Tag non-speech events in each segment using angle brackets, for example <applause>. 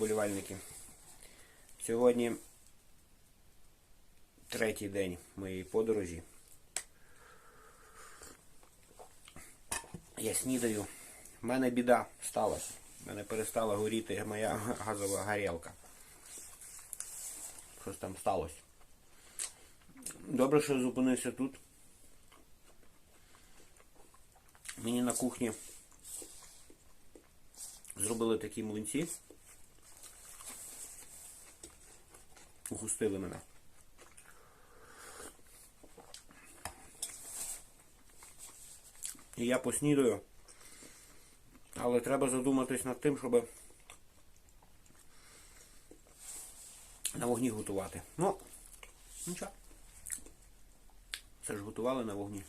болівальники. Сьогодні третій день моєї подорожі. Я снідаю. У мене біда сталася. У мене перестала горіти моя газова горілка. Щось там сталося. Добре, що зупинився тут. Мені на кухні зробили такі млинці. Угустили мене. І я поснідаю. Але треба задуматись над тим, щоб на вогні готувати. Ну, нічого. Це ж готували на вогні.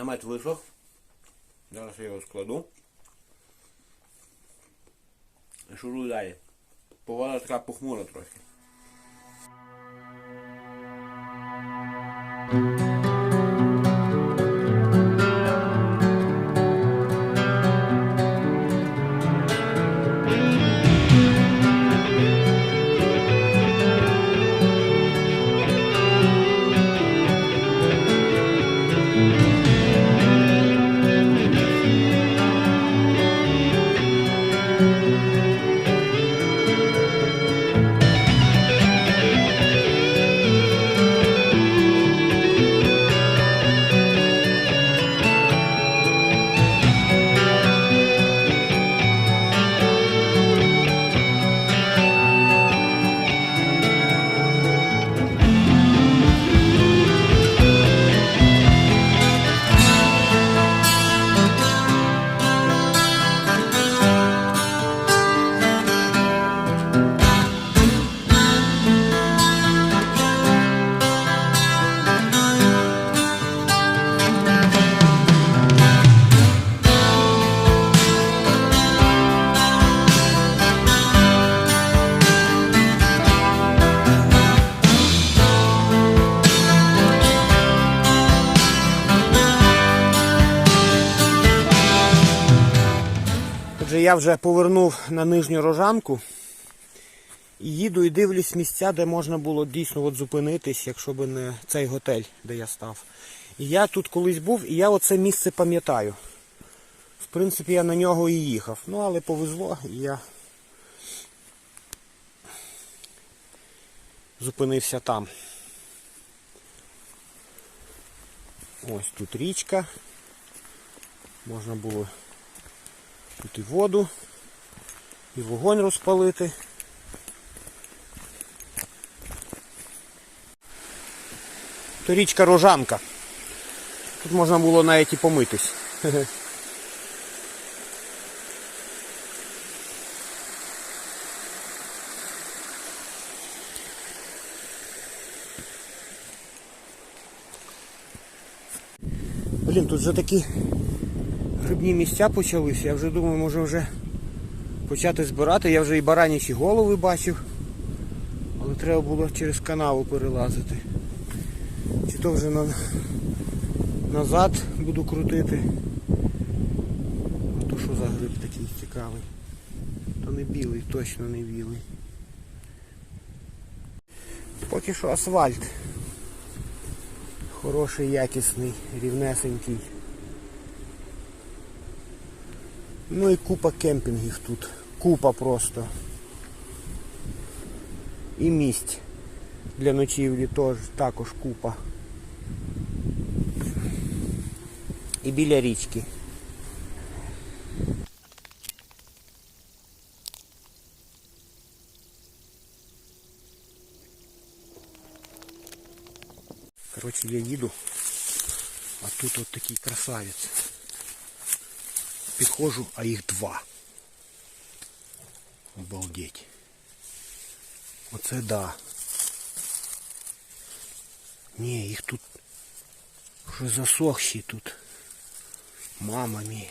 Намет висох. Зараз я його складу. І Шурую далі. Погода така похмура трохи. Я вже повернув на нижню рожанку і їду і дивлюсь місця, де можна було дійсно от зупинитись, якщо б не цей готель, де я став. І я тут колись був, і я оце місце пам'ятаю. В принципі, я на нього і їхав. Ну, але повезло, і я зупинився там. Ось тут річка. Можна було Тут і воду, і вогонь розпалити. То річка Рожанка. Тут можна було навіть і помитись. <laughs> Блін, тут вже такі грибні місця почалися. Я вже думаю, може вже почати збирати. Я вже і баранячі голови бачив. Але треба було через канаву перелазити. Чи то вже на... назад буду крутити. А то що за гриб такий цікавий? То не білий, точно не білий. Поки що асфальт. Хороший, якісний, рівнесенький. Ну і купа кемпінгів тут. Купа просто. І місць для ночівлі теж також купа. І біля річки. Коротше, я їду, а тут от такий красавець. Підходжу, а їх два. Обалдеть. Оце да. Ні, їх тут вже засохші тут. Мама мія.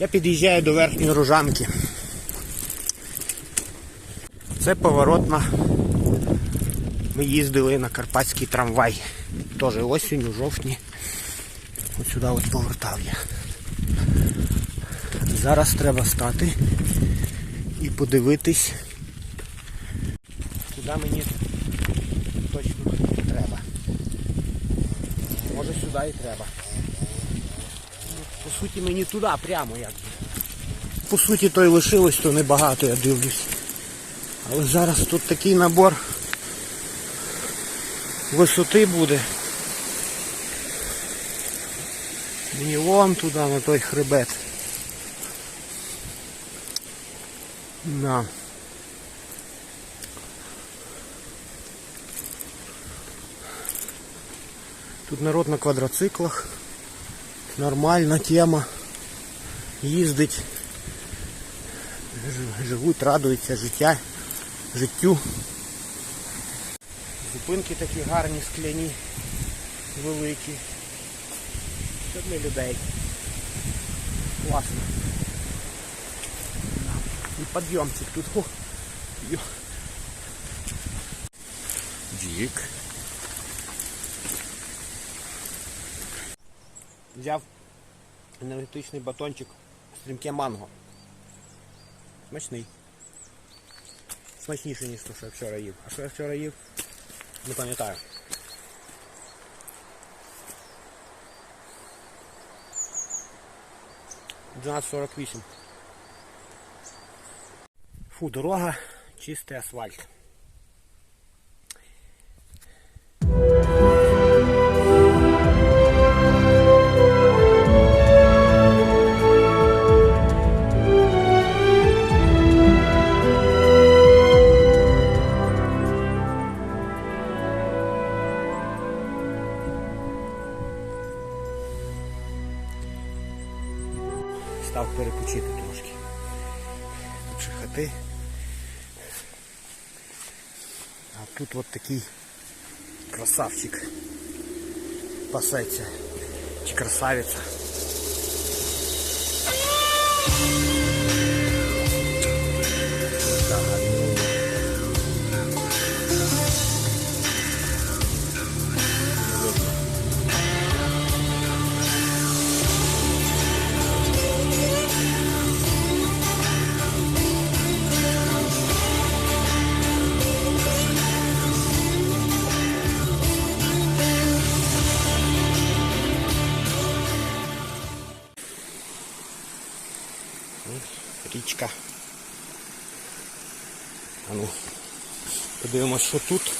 Я під'їжджаю до верхньої рожанки. Це поворот на ми їздили на карпатський трамвай. Теж осінь, у жовтні. Сюди от повертав я. Зараз треба стати і подивитись, куди мені точно треба. Може сюди і треба. По суті мені туди прямо як. По суті то й лишилось, то небагато я дивлюсь. Але зараз тут такий набор висоти буде. Мені вон туди, на той хребет. На. Тут народ на квадроциклах. Нормальна тема. Їздить. Живуть, радуються життя, життю. Зупинки такі гарні, скляні, великі. Для людей. Класно. І підйомчик тут. О. Дік. Взяв енергетичний батончик стрімке манго. Смачний. Смачніший, ніж те, що я вчора їв. А що я вчора їв? Не пам'ятаю. Дванадцять сорок вісім. Фу, дорога, чистий асфальт. Красавчик пасеться. Чи красавиця. Річка. А ну, подивимось, що тут.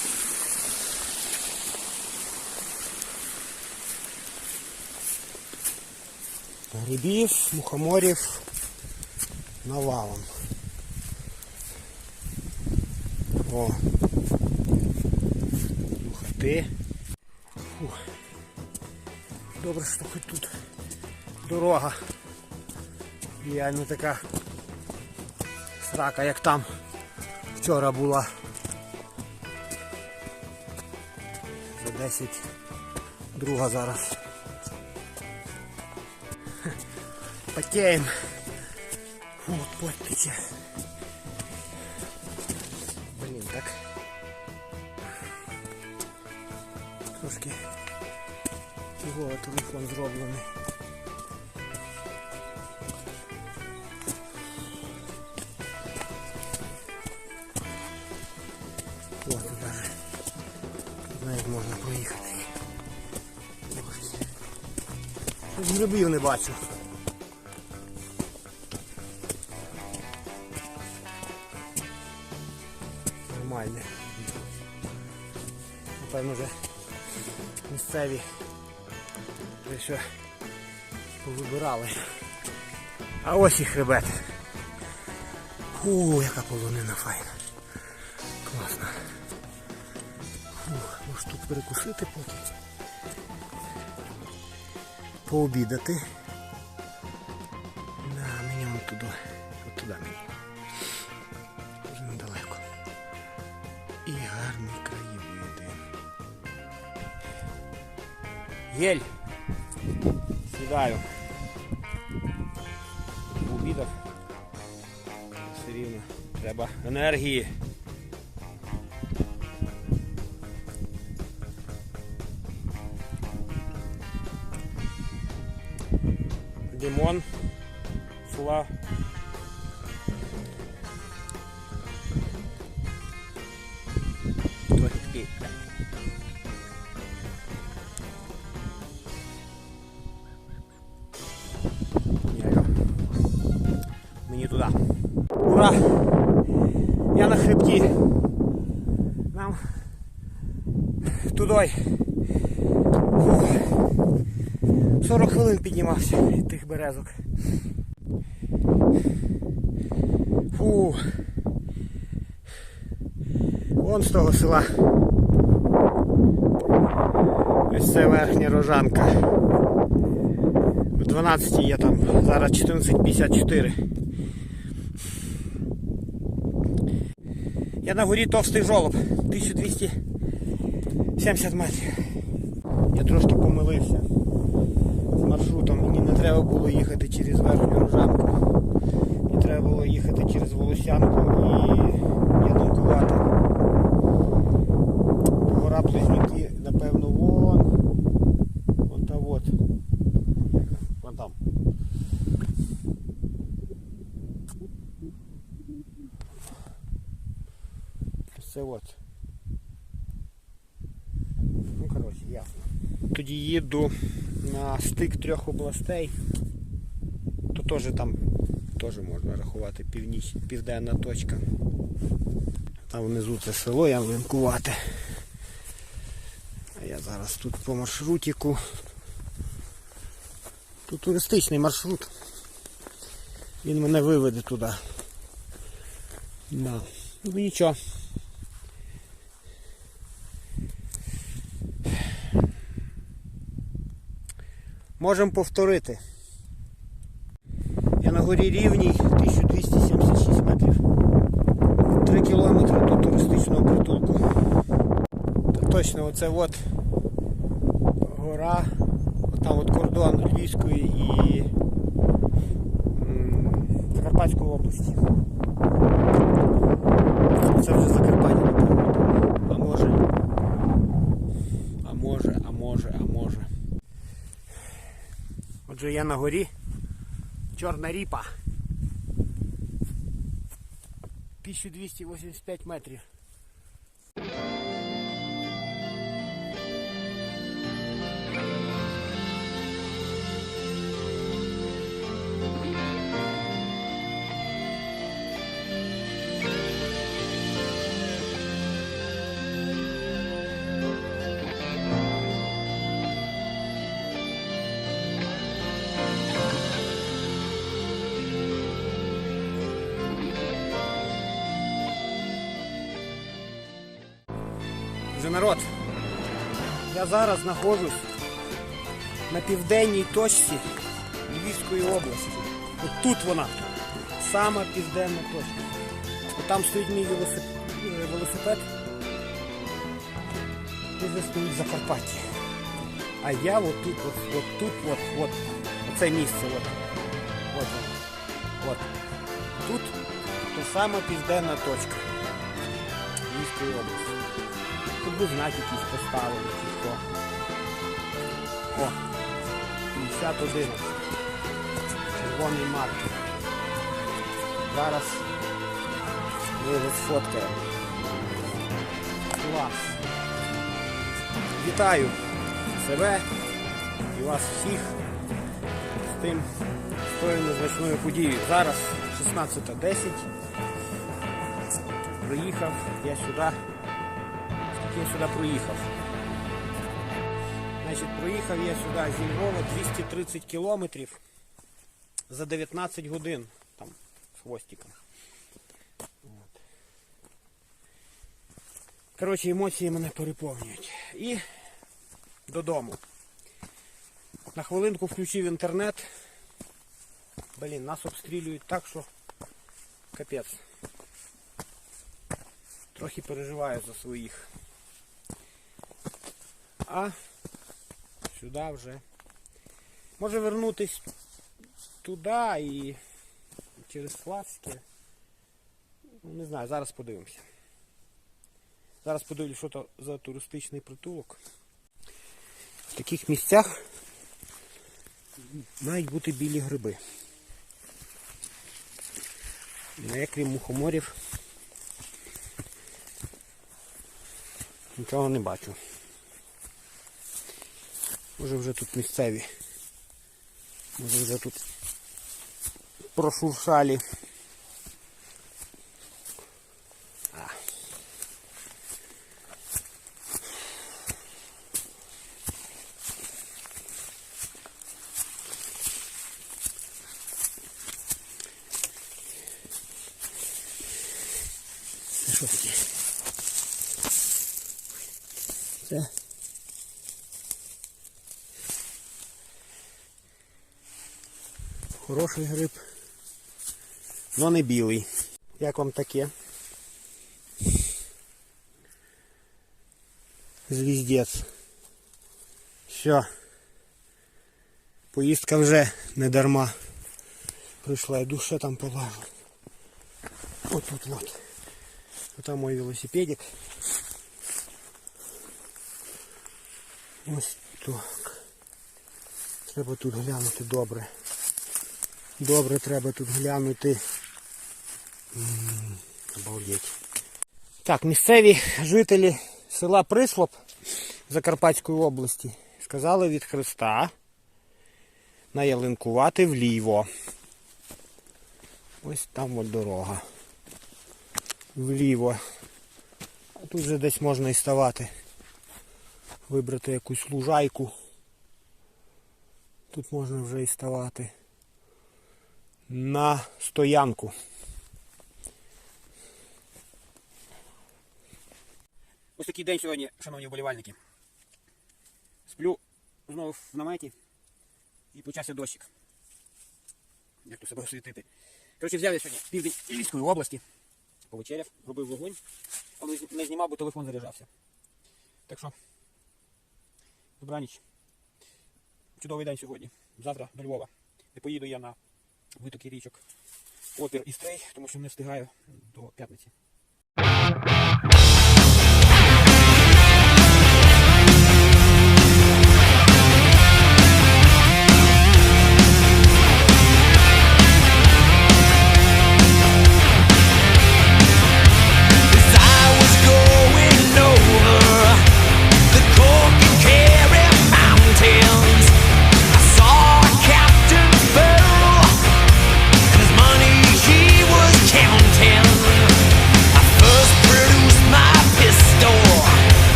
Грибів, мухоморів навалом. О. Духоти. Фух. Добре, що хоч тут дорога. Я не така срака, як там вчора була. За 10 друга зараз. Хе, Потеем. Вот. Блін, так. Трошки фігово телефон зроблений. О, тут даже навіть можна проїхати. Ось. Грибів не бачу. Нормальне. Напевно вже місцеві вже все повибирали. А ось і хребет. Фу, яка полонина файна. Перекусити поки. Пообідати. Да, мені туди. От туди мені. Дуже недалеко. І гарний краєвиди. Єль! Сідаю. Пообідав. Все рівно. Треба енергії. Трохи Мені туди. Ура! Я на хребті. Нам туди. Фух. 40 хвилин піднімався тих березок. Фу. Вон з того села. Ось це верхня рожанка. В 12 є там, зараз 14.54. Я на горі товстий жолоб, 1270 метрів. Я трошки помилився з маршрутом. Мені не треба було їхати через верхню рожанку. Треба було їхати через Волосянку і Янукувати. Гора Близнюки, напевно, вон. Вон та вот. Вон там. Це от. Ну, коротше, ясно. Тоді їду на стик трьох областей. То теж там теж можна рахувати північ, південна точка. Там внизу це село Ямлинкувати. А я зараз тут по маршрутику. Тут туристичний маршрут. Він мене виведе туди. Да. Ну нічого. Можемо повторити. Горі рівній 1276 метрів. 3 кілометри до туристичного притулку. Точно оце от гора, там от кордон Львівської і Закарпатської області. Це вже Закарпаття. А може. А може, а може, а може. Отже, я на горі. Чорна ріпа. 1285 метрів. Народ. Я зараз знаходжусь на південній точці Львівської області. От тут вона. Сама південна точка. От там стоїть мій велосипед. велосипед. Тут вже стоїть Закарпаття. А я от тут, от, от тут, от, от, оце місце. От. От, от. Тут то сама південна точка Львівської області. Тут би знак якийсь поставили чи що. О, 51. Червоний маркер. Зараз ми його сфоткаємо. Клас. Вітаю себе і вас всіх з тим з тою незначною подією. Зараз 16.10. Приїхав я сюди я сюди проїхав. Значить, проїхав я сюди зі Львова 230 кілометрів за 19 годин там з хвостиком. Коротше, емоції мене переповнюють. І додому. На хвилинку включив інтернет. Блін, нас обстрілюють так, що капець. Трохи переживаю за своїх. А сюди вже. Може вернутись туди і через Славське. Ну, не знаю, зараз подивимося. Зараз подивлюсь, що то за туристичний притулок. В таких місцях мають бути білі гриби. Ну, я крім мухоморів. Нічого не бачу. Може вже тут місцеві. Може вже тут прошуршалі. хороший гриб, но не білий. Як вам таке? Звіздець. Все. Поїздка вже не дарма. Прийшла, я душе там полажу. От тут вот. Там мой велосипедик. Ось так. Треба тут глянути добре. Добре треба тут глянути. Обалдеть. Так, місцеві жителі села Прислоп Закарпатської області сказали від Христа наялинкувати вліво. Ось там от дорога. Вліво. А тут вже десь можна і ставати. Вибрати якусь лужайку. Тут можна вже і ставати. На стоянку. Ось такий день сьогодні, шановні вболівальники. Сплю знову в наметі і почався дощик. Як тут себе освітити. Коротше, взяв я сьогодні південь Львівської області. Повечеряв, робив вогонь, але не знімав, бо телефон заряджався. Так що, добраніч. Чудовий день сьогодні. Завтра до Львова. Не поїду я на витоки річок. Опір і стрей, тому що не встигаю до п'ятниці.